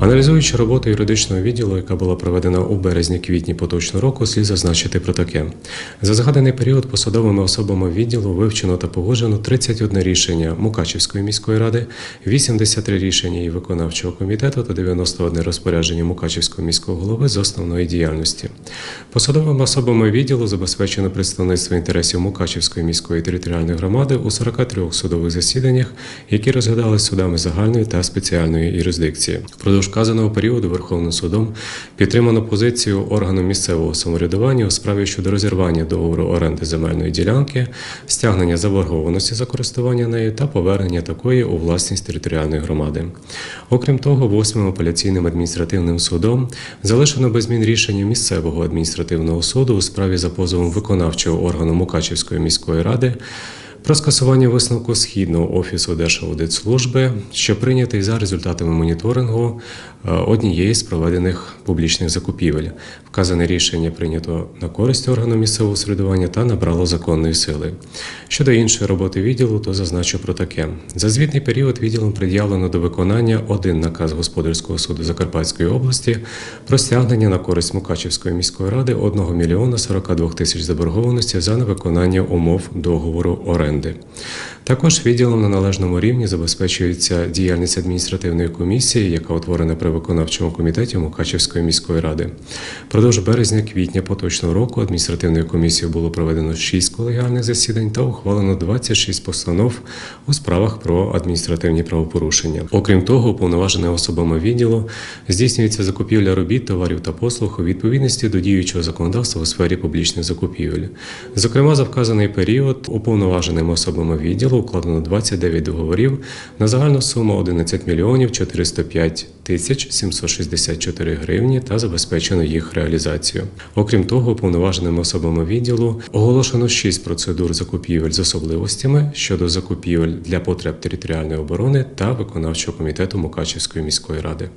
Аналізуючи роботу юридичного відділу, яка була проведена у березні-квітні поточного року, слід зазначити про таке: за згаданий період посадовими особами відділу вивчено та погоджено 31 рішення Мукачівської міської ради, 83 рішення її виконавчого комітету та 91 розпорядження Мукачівського міського голови з основної діяльності. Посадовими особами відділу забезпечено представництво інтересів Мукачівської міської територіальної громади у 43 судових засіданнях, які розглядались судами загальної та спеціальної юрисдикції. Впродовж вказаного періоду Верховним судом підтримано позицію органу місцевого самоврядування у справі щодо розірвання договору оренди земельної ділянки, стягнення заборгованості за користування нею та повернення такої у власність територіальної громади. Окрім того, восьмим апеляційним адміністративним судом залишено без змін рішення місцевого адміністративного суду у справі за позовом виконавчого органу Мукачівської міської ради. Про скасування висновку Східного офісу Держаудитслужби, що прийнятий за результатами моніторингу е, однієї з проведених публічних закупівель. Вказане рішення прийнято на користь органу місцевого середування та набрало законної сили. Щодо іншої роботи відділу, то зазначу про таке: за звітний період відділом пред'явлено до виконання один наказ господарського суду Закарпатської області про стягнення на користь Мукачівської міської ради 1 мільйона 42 тисяч заборгованості за невиконання умов договору оренди. Також відділом на належному рівні забезпечується діяльність адміністративної комісії, яка утворена при виконавчому комітеті Мукачівської міської ради. Продовж березня-квітня поточного року адміністративною комісією було проведено 6 колегіальних засідань та ухвалено 26 постанов у справах про адміністративні правопорушення. Окрім того, уповноваженими особами відділу здійснюється закупівля робіт, товарів та послуг у відповідності до діючого законодавства у сфері публічних закупівель. Зокрема, за вказаний період уповноваженими особами відділу укладено 29 договорів на загальну суму 11 мільйонів 405 тисяч 764 гривні та забезпечено їх реалізацію. Окрім того, уповноваженими особами відділу оголошено 6 процедур закупівель з особливостями щодо закупівель для потреб територіальної оборони та виконавчого комітету Мукачівської міської ради.